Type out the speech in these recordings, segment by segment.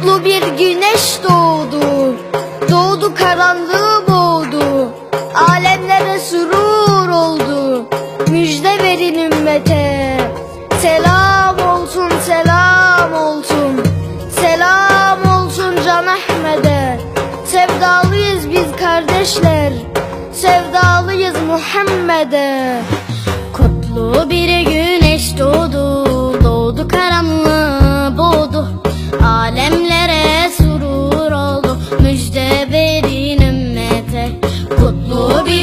Kutlu bir güneş doğdu. Doğdu karanlığı boğdu. Alemlere sürur oldu. Müjde verin ümmete. Selam olsun selam olsun. Selam olsun Can Ahmet'e. Sevdalıyız biz kardeşler. Sevdalıyız Muhammed'e. Kutlu bir güneş Doğdu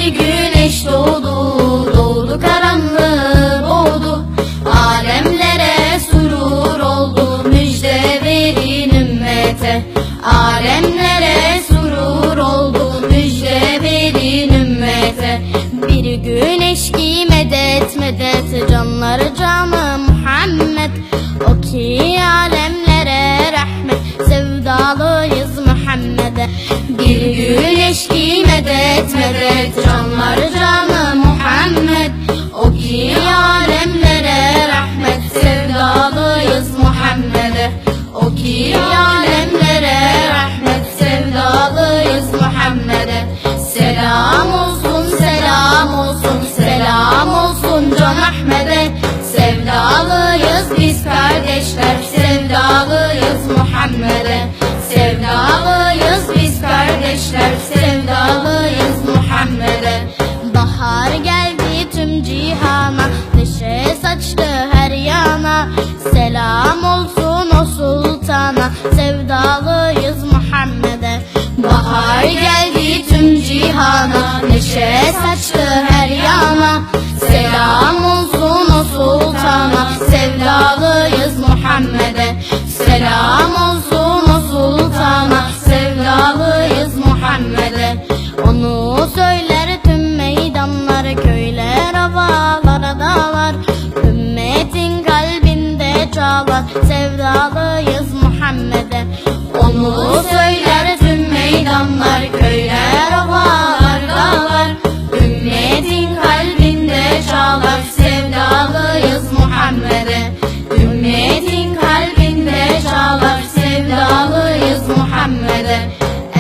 güneş doğdu Doğdu karanlığı boğdu Alemlere surur oldu Müjde verin ümmete. Alemlere surur oldu Müjde verin ümmete. Bir güneş ki medet medet Canları canı Muhammed. O ki alemlere rahmet Sevdalıyız Muhammed'e. Bir güneş medet medet Canları canı Muhammed. O ki alemlere rahmet Sevdalıyız Muhammed'e. O ki alemlere rahmet Sevdalıyız Muhammed'e. Selam olsun selam olsun selam olsun Can Ahmet'e. Sevdalıyız biz kardeşler Sevdalıyız Muhammed'e. Bahar geldi tüm cihana. Neşe saçtı her yana. Selam olsun o sultana. Sevdalıyız Muhammed'e. Selam olsun o sultana. Sevdalıyız Muhammed'e. Onu söyler tüm meydanlar Köyler havalara dağlar Ümmetin kalbinde çalar Sevdalıyız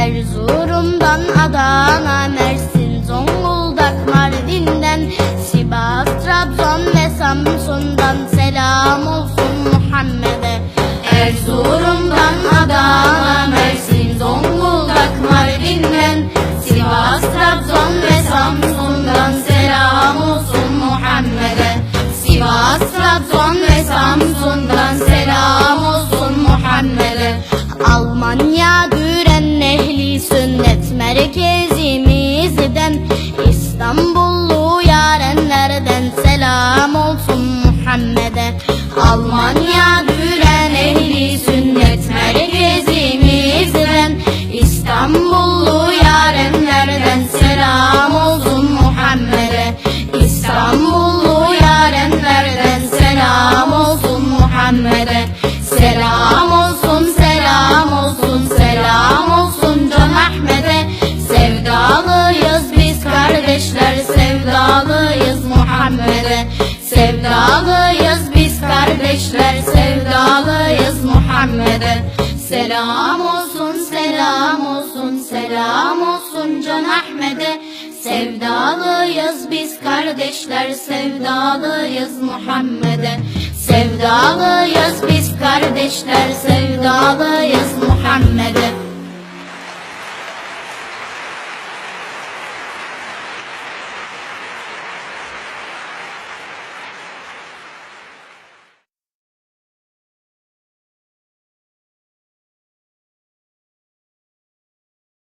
Erzurum'dan Adana, Mersin, Zonguldak, Mardin'den Sivas, Trabzon ve Samsun'dan selam olsun Muhammed'e. Erzurum'dan Adana, selam olsun Muhammed'e. Almanya Muhammed'e Selam olsun selam olsun selam olsun Can Ahmet'e. Sevdalıyız biz kardeşler sevdalıyız Muhammed'e. Sevdalıyız biz kardeşler sevdalıyız